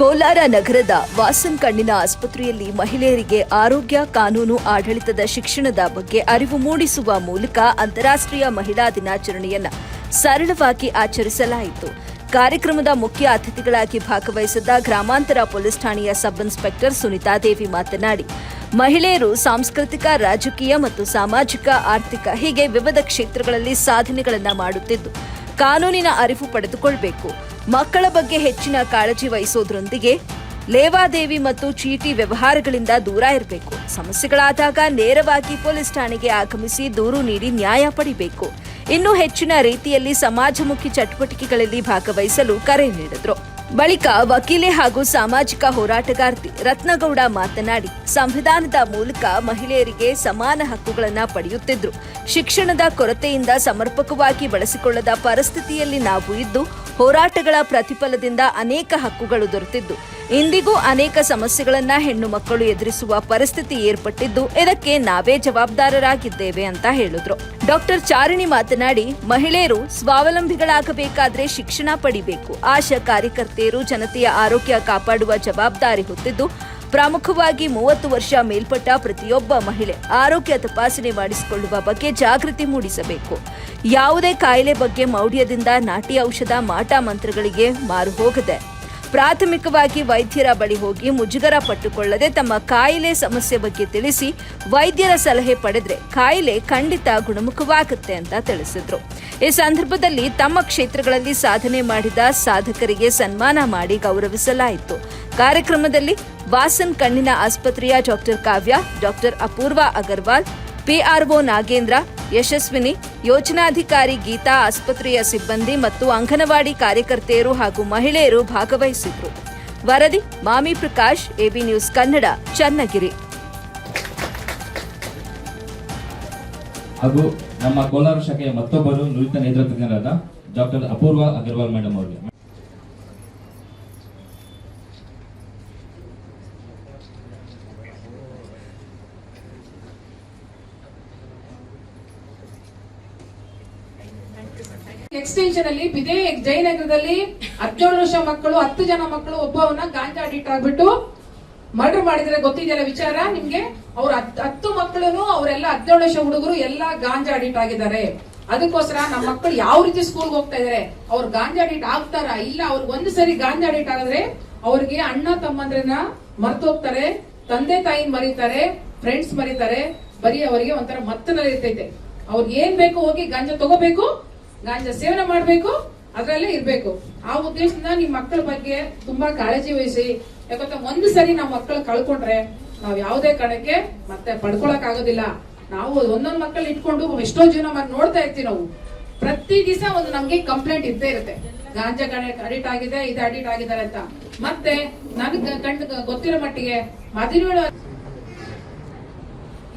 ಕೋಲಾರ ನಗರದ ವಾಸನ್ ಕಣ್ಣಿನ ಆಸ್ಪತ್ರೆಯಲ್ಲಿ ಮಹಿಳೆಯರಿಗೆ ಆರೋಗ್ಯ ಕಾನೂನು ಆಡಳಿತದ ಶಿಕ್ಷಣದ ಬಗ್ಗೆ ಅರಿವು ಮೂಡಿಸುವ ಮೂಲಕ ಅಂತಾರಾಷ್ಟ್ರೀಯ ಮಹಿಳಾ ದಿನಾಚರಣೆಯನ್ನ ಸರಳವಾಗಿ ಆಚರಿಸಲಾಯಿತು. ಕಾರ್ಯಕ್ರಮದ ಮುಖ್ಯ ಅತಿಥಿಗಳಾಗಿ ಭಾಗವಹಿಸಿದ್ದ ಗ್ರಾಮಾಂತರ ಪೊಲೀಸ್ ಠಾಣೆಯ ಸಬ್ ಇನ್ಸ್ಪೆಕ್ಟರ್ ಸುನಿತಾದೇವಿ ಮಾತನಾಡಿ, ಮಹಿಳೆಯರು ಸಾಂಸ್ಕೃತಿಕ, ರಾಜಕೀಯ ಮತ್ತು ಸಾಮಾಜಿಕ, ಆರ್ಥಿಕ ಹೀಗೆ ವಿವಿಧ ಕ್ಷೇತ್ರಗಳಲ್ಲಿ ಸಾಧನೆಗಳನ್ನು ಮಾಡುತ್ತಿದ್ದು, ಕಾನೂನಿನ ಅರಿವು ಪಡೆದುಕೊಳ್ಬೇಕು. ಮಕ್ಕಳ ಬಗ್ಗೆ ಹೆಚ್ಚಿನ ಕಾಳಜಿ ವಹಿಸೋದ್ರೊಂದಿಗೆ ಲೇವಾದೇವಿ ಮತ್ತು ಚೀಟಿ ವ್ಯವಹಾರಗಳಿಂದ ದೂರ ಇರಬೇಕು. ಸಮಸ್ಯೆಗಳಾದಾಗ ನೇರವಾಗಿ ಪೊಲೀಸ್ ಠಾಣೆಗೆ ಆಗಮಿಸಿ ದೂರು ನೀಡಿ ನ್ಯಾಯ ಪಡಿಬೇಕು. ಇನ್ನೂ ಹೆಚ್ಚಿನ ರೀತಿಯಲ್ಲಿ ಸಮಾಜಮುಖಿ ಚಟುವಟಿಕೆಗಳಲ್ಲಿ ಭಾಗವಹಿಸಲು ಕರೆ ನೀಡಿದ್ರು. ಬಳಿಕ ವಕೀಲೆ ಹಾಗೂ ಸಾಮಾಜಿಕ ಹೋರಾಟಗಾರ್ತಿ ರತ್ನಗೌಡ ಮಾತನಾಡಿ, ಸಂವಿಧಾನದ ಮೂಲಕ ಮಹಿಳೆಯರಿಗೆ ಸಮಾನ ಹಕ್ಕುಗಳನ್ನು ಪಡೆಯುತ್ತಿದ್ದರು ಶಿಕ್ಷಣದ ಕೊರತೆಯಿಂದ ಸಮರ್ಪಕವಾಗಿ ಬಳಸಿಕೊಳ್ಳದ ಪರಿಸ್ಥಿತಿಯಲ್ಲಿ ನಾವು ಇದ್ದು, ಹೋರಾಟಗಳ ಪ್ರತಿಫಲದಿಂದ ಅನೇಕ ಹಕ್ಕುಗಳು ದೊರೆತಿದ್ದು. ಇಂದಿಗೂ ಅನೇಕ ಸಮಸ್ಯೆಗಳನ್ನ ಹೆಣ್ಣು ಮಕ್ಕಳು ಎದುರಿಸುವ ಪರಿಸ್ಥಿತಿ ಏರ್ಪಟ್ಟಿದ್ದು ಇದಕ್ಕೆ ನಾವೇ ಜವಾಬ್ದಾರರಾಗಿದ್ದೇವೆ ಅಂತ ಹೇಳಿದ್ರು. ಡಾಕ್ಟರ್ ಚಾರಿಣಿ ಮಾತನಾಡಿ, ಮಹಿಳೆಯರು ಸ್ವಾವಲಂಬಿಗಳಾಗಬೇಕಾದ್ರೆ ಶಿಕ್ಷಣ ಪಡಿಬೇಕು. ಆಶಾ ಕಾರ್ಯಕರ್ತೆಯರು ಜನತೆಯ ಆರೋಗ್ಯ ಕಾಪಾಡುವ ಜವಾಬ್ದಾರಿ ಹೊತ್ತಿದ್ದು, ಪ್ರಮುಖವಾಗಿ ಮೂವತ್ತು ವರ್ಷ ಮೇಲ್ಪಟ್ಟ ಪ್ರತಿಯೊಬ್ಬ ಮಹಿಳೆ ಆರೋಗ್ಯ ತಪಾಸಣೆ ಮಾಡಿಸಿಕೊಳ್ಳುವ ಬಗ್ಗೆ ಜಾಗೃತಿ ಮೂಡಿಸಬೇಕು. ಯಾವುದೇ ಕಾಯಿಲೆ ಬಗ್ಗೆ ಮೌಢ್ಯದಿಂದ ನಾಟಿ ಔಷಧ, ಮಾಟ ಮಂತ್ರಗಳಿಗೆ ಮಾರು ಹೋಗದೆ ಪ್ರಾಥಮಿಕವಾಗಿ ವೈದ್ಯರ ಬಳಿ ಹೋಗಿ ಮುಜುಗರ ಪಟ್ಟುಕೊಳ್ಳದೆ ತಮ್ಮ ಕಾಯಿಲೆ ಸಮಸ್ಯೆ ಬಗ್ಗೆ ತಿಳಿಸಿ ವೈದ್ಯರ ಸಲಹೆ ಪಡೆದ್ರೆ ಕಾಯಿಲೆ ಖಂಡಿತ ಗುಣಮುಖವಾಗುತ್ತೆ ಅಂತ ತಿಳಿಸಿದ್ರು. ಈ ಸಂದರ್ಭದಲ್ಲಿ ತಮ್ಮ ಕ್ಷೇತ್ರಗಳಲ್ಲಿ ಸಾಧನೆ ಮಾಡಿದ ಸಾಧಕರಿಗೆ ಸನ್ಮಾನ ಮಾಡಿ ಗೌರವಿಸಲಾಯಿತು. ಕಾರ್ಯಕ್ರಮದಲ್ಲಿ ವಾಸನ್ ಕಣ್ಣಿನ ಆಸ್ಪತ್ರೆಯ doctor Kavya, doctor Apoorva Agarwal PRO Nagendra Yashaswini, ಯೋಜನಾಧಿಕಾರಿ ಗೀತಾ ಆಸ್ಪತ್ರೆಯ ಸಿಬ್ಬಂದಿ ಮತ್ತು ಅಂಗನವಾಡಿ ಕಾರ್ಯಕರ್ತೆಯರು ಹಾಗೂ ಮಹಿಳೆಯರು ಭಾಗವಹಿಸಿದ್ರು. ವರದಿ, ಮಾಮಿ ಪ್ರಕಾಶ್, ಎಬಿ ನ್ಯೂಸ್ ಕನ್ನಡ, ಚನ್ನಗಿರಿ. ಹಾಗೂ ನಮ್ಮ ಕೋಲಾರ ಶಾಖೆಯ ಮತ್ತೊಬ್ಬರು ನುರಿತ ನೇತೃತ್ವಜ್ಞರಾದ ಡಾಕ್ಟರ್ ಅಪೂರ್ವ ಅಗರ್ವಾಲ್ ಮೇಡಮ್ ಅವರಿಗೆ ಎಕ್ಸ್ಟೆನ್ಷನ್ ಅಲ್ಲಿ ಬಿದೇ ಜಯನಗರದಲ್ಲಿ ಹದಿನೇಳು ವರ್ಷ ಮಕ್ಕಳು, ಹತ್ತು ಜನ ಮಕ್ಕಳು ಒಬ್ಬವನ್ನ ಗಾಂಜಾ ಅಡಿಕ್ಟ್ ಆಗ್ಬಿಟ್ಟು ಮರ್ಡರ್ ಮಾಡಿದ್ರೆ ಗೊತ್ತಿದೆಯಲ್ಲ ವಿಚಾರ? ನಿಮ್ಗೆ? ಅವ್ರ ಹತ್- ಹತ್ತು ಮಕ್ಕಳು ಅವರೆಲ್ಲ ಹದಿನೇಳು ವರ್ಷ ಹುಡುಗರು ಎಲ್ಲ ಗಾಂಜಾ ಅಡಿಕ್ಟ್ ಆಗಿದ್ದಾರೆ. ಅದಕ್ಕೋಸ್ಕರ ನಮ್ಮ ಮಕ್ಕಳು ಯಾವ ರೀತಿ ಸ್ಕೂಲ್ಗೆ ಹೋಗ್ತಾ ಇದಾರೆ? ಅವ್ರು ಗಾಂಜಾ ಅಡಿಕ್ಟ್ ಆಗ್ತಾರ? ಇಲ್ಲ ಅವ್ರಿಗೆ ಒಂದ್ ಸರಿ ಗಾಂಜಾ ಅಡಿಕ್ಟ್ ಆಗಿದ್ರೆ ಅವ್ರಿಗೆ ಅಣ್ಣ ತಮ್ಮಂದ್ರನ್ನ ಮರ್ತು ಹೋಗ್ತಾರೆ, ತಂದೆ ತಾಯಿ ಮರೀತಾರೆ ಫ್ರೆಂಡ್ಸ್ ಮರೀತಾರೆ, ಬರೀ ಅವರಿಗೆ ಒಂಥರ ಮತ್ತನಲ್ಲಿ ಇರ್ತೈತೆ ಅವ್ರಿಗೆ ಏನ್ ಬೇಕು ಹೋಗಿ ಗಾಂಜಾ ತಗೋಬೇಕು. ಗಾಂಜಾ ಸೇವನೆ ಮಾಡಬೇಕು, ಅದರಲ್ಲೇ ಇರಬೇಕು. ಆ ಉದ್ದೇಶದಿಂದ ನಿಮ್ಮ ಮಕ್ಕಳ ಬಗ್ಗೆ ತುಂಬಾ ಕಾಳಜಿ ವಹಿಸಿ ಯಾಕಂತ ಒಂದು ಸರಿ ನಾವು ಮಕ್ಕಳು ಕಳ್ಕೊಂಡ್ರೆ ನಾವ್ ಯಾವುದೇ ಕಾರಣಕ್ಕೆ ಮತ್ತೆ ಪಡ್ಕೊಳಕ್ ಆಗೋದಿಲ್ಲ. ನಾವು ಒಂದೊಂದ್ ಮಕ್ಕಳು ಇಟ್ಕೊಂಡು ಎಷ್ಟೋ ಜೀವನ ಮಾಡಿ ನೋಡ್ತಾ ಇರ್ತೀವಿ ನಾವು. ಪ್ರತಿ ದಿವಸ ಒಂದು ನಮ್ಗೆ ಕಂಪ್ಲೇಂಟ್ ಇದ್ದೇ ಇರುತ್ತೆ. ಗಾಂಜಾ ಅಡಿಟ್ ಆಗಿದೆ, ಇದು ಅಡಿಟ್ ಆಗಿದ್ದಾರೆ ಅಂತ. ಮತ್ತೆ ನನಗೆ ಕಂಡು ಗೊತ್ತಿರೋ ಮಟ್ಟಿಗೆ ಮದುವೆ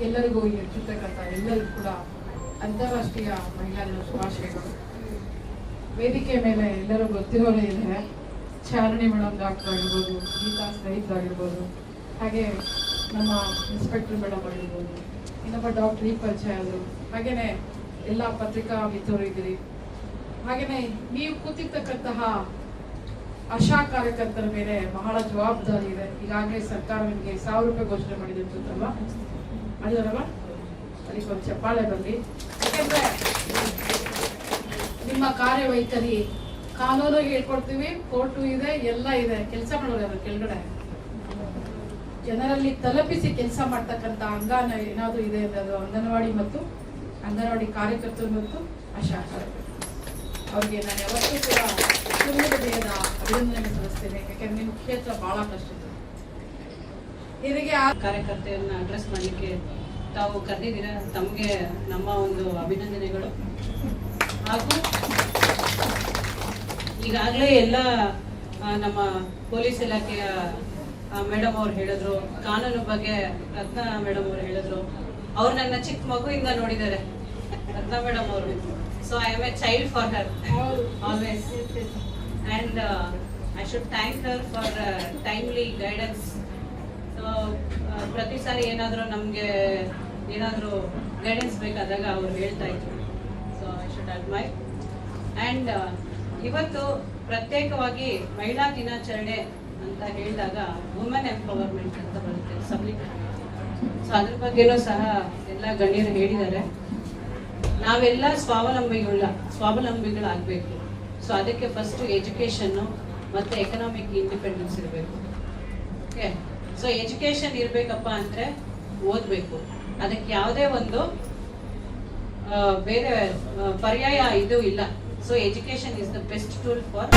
ಎಲ್ಲರಿಗೂ ಇರ್ತಕ್ಕಂಥ ಎಲ್ಲರಿಗೂ ಕೂಡ. ಅಂತಾರಾಷ್ಟ್ರೀಯ ಮಹಿಳಾ ದಿನ ಶುಭಾಶಯಗಳು ವೇದಿಕೆ ಮೇಲೆ ಎಲ್ಲರೂ ಗೊತ್ತಿರೋರೇ ಇದ್ದಾರೆ. ಚಾರಣಿ ಮೇಡಮ್ ಡಾಕ್ಟರ್ ಆಗಿರ್ಬೋದು ಗೀತಾ ಸ್ನೇಹಿತರಾಗಿರ್ಬೋದು, ಹಾಗೆ ನಮ್ಮ ಇನ್ಸ್ಪೆಕ್ಟರ್ ಮೇಡಮ್ ಆಗಿರ್ಬೋದು, ಇನ್ನೊಬ್ಬ ಡಾಕ್ಟರ್ ಈ ಪರಿಚಯ ಆದರು ಹಾಗೇನೆ ಎಲ್ಲ ಪತ್ರಿಕಾ ಮಿತ್ರರು ಇದ್ದೀರಿ ಹಾಗೇನೆ ನೀವು ಕೂತಿರ್ತಕ್ಕಂತಹ ಆಶಾ ಕಾರ್ಯಕರ್ತರ ಮೇಲೆ ಬಹಳ ಜವಾಬ್ದಾರಿ ಇದೆ. ಈಗಾಗಲೇ ಸರ್ಕಾರ ನಿಮಗೆ ಸಾವಿರ ರೂಪಾಯಿ ಘೋಷಣೆ ಮಾಡಿದೆ ಅಂತಲ್ವಾ ಅದಕ್ಕೆ ಒಂದು ಚಪ್ಪಾಳೆ ಬರಲಿ ನಿಮ್ಮ ಕಾರ್ಯವೈಖರಿ, ಕಾನೂನು ಹೇಳ್ಕೊಡ್ತೀವಿ, ಕೋರ್ಟು ಇದೆ, ಎಲ್ಲ ಇದೆ, ಕೆಲಸ ಮಾಡೋದು ಕೆಳಗಡೆ? ಜನರಲ್ಲಿ ತಲುಪಿಸಿ ಕೆಲಸ ಮಾಡ್ತಕ್ಕಂಥ ಅಂಗಾನ ಏನಾದರೂ ಇದೆ ಅನ್ನೋದು ಅಂಗನವಾಡಿ ಮತ್ತು ಅಂಗನವಾಡಿ ಕಾರ್ಯಕರ್ತರು ಮತ್ತು ಆಶಾ ಅವ್ರಿಗೆ ನಾನು ಯಾವತ್ತೂ ಕೂಡ ದೇಹದ ಅಭಿನಂದನೆ ಸಲ್ಲಿಸ್ತೇನೆ. ಯಾಕೆಂದ್ರೆ ನಿಮ್ಮ ಕ್ಷೇತ್ರ ಬಹಳ ಕಷ್ಟ ಇದೆ. ಆ ಕಾರ್ಯಕರ್ತೆಯನ್ನ ಅಡ್ರೆಸ್ ಮಾಡಲಿಕ್ಕೆ ತಾವು ಕರೆದಿದ್ದೀರ ತಮಗೆ ನಮ್ಮ ಒಂದು ಅಭಿನಂದನೆಗಳು. ಹಾಗೂ ಈಗಾಗಲೇ ಎಲ್ಲ ನಮ್ಮ ಪೊಲೀಸ್ ಇಲಾಖೆಯ ಮೇಡಮ್ ಅವ್ರು ಹೇಳಿದ್ರು, ಕಾನೂನು ಬಗ್ಗೆ ರತ್ನ ಮೇಡಮ್ ಅವ್ರು ಹೇಳಿದ್ರು. ಅವ್ರು ನನ್ನ ಚಿಕ್ಕ ಮಗುವಿಂದ ನೋಡಿದ್ದಾರೆ. ರತ್ನ ಮೇಡಮ್ ಅವರು. So I am a child for her always and I should thank her for timely guidance so ಪ್ರತಿ ಸಾರಿ ಏನಾದರೂ ನಮಗೆ ಏನಾದರೂ ಗೈಡೆನ್ಸ್ ಬೇಕಾದಾಗ ಅವ್ರು ಹೇಳ್ತಾ ಇದ್ರು. So I should admire and ಇವತ್ತು ಪ್ರತ್ಯೇಕವಾಗಿ ಮಹಿಳಾ ದಿನಾಚರಣೆ ಅಂತ ಹೇಳಿದಾಗ ವುಮೆನ್ ಎಂಪವರ್ಮೆಂಟ್ ಅಂತ ಬರುತ್ತೆ ಸಬಲೀಕರಣ ಸೊ ಅದ್ರ ಬಗ್ಗೆನೂ ಸಹ ಎಲ್ಲ ಗಣ್ಯರು ಹೇಳಿದ್ದಾರೆ. ನಾವೆಲ್ಲ ಸ್ವಾವಲಂಬಿಗಳ ಸ್ವಾವಲಂಬಿಗಳಾಗಬೇಕು. ಸೊ ಅದಕ್ಕೆ ಫಸ್ಟ್ ಎಜುಕೇಷನ್ನು ಮತ್ತು ಎಕನಾಮಿಕ್ ಇಂಡಿಪೆಂಡೆನ್ಸ್ ಇರಬೇಕು. ಓಕೆ ಸೊ ಎಜುಕೇಶನ್ ಇರಬೇಕಪ್ಪ ಅಂದರೆ ಓದಬೇಕು. ಅದಕ್ಕೆ ಯಾವುದೇ ಒಂದು ಬೇರೆ ಪರ್ಯಾಯ ಇದು ಇಲ್ಲ. So education is the best tool for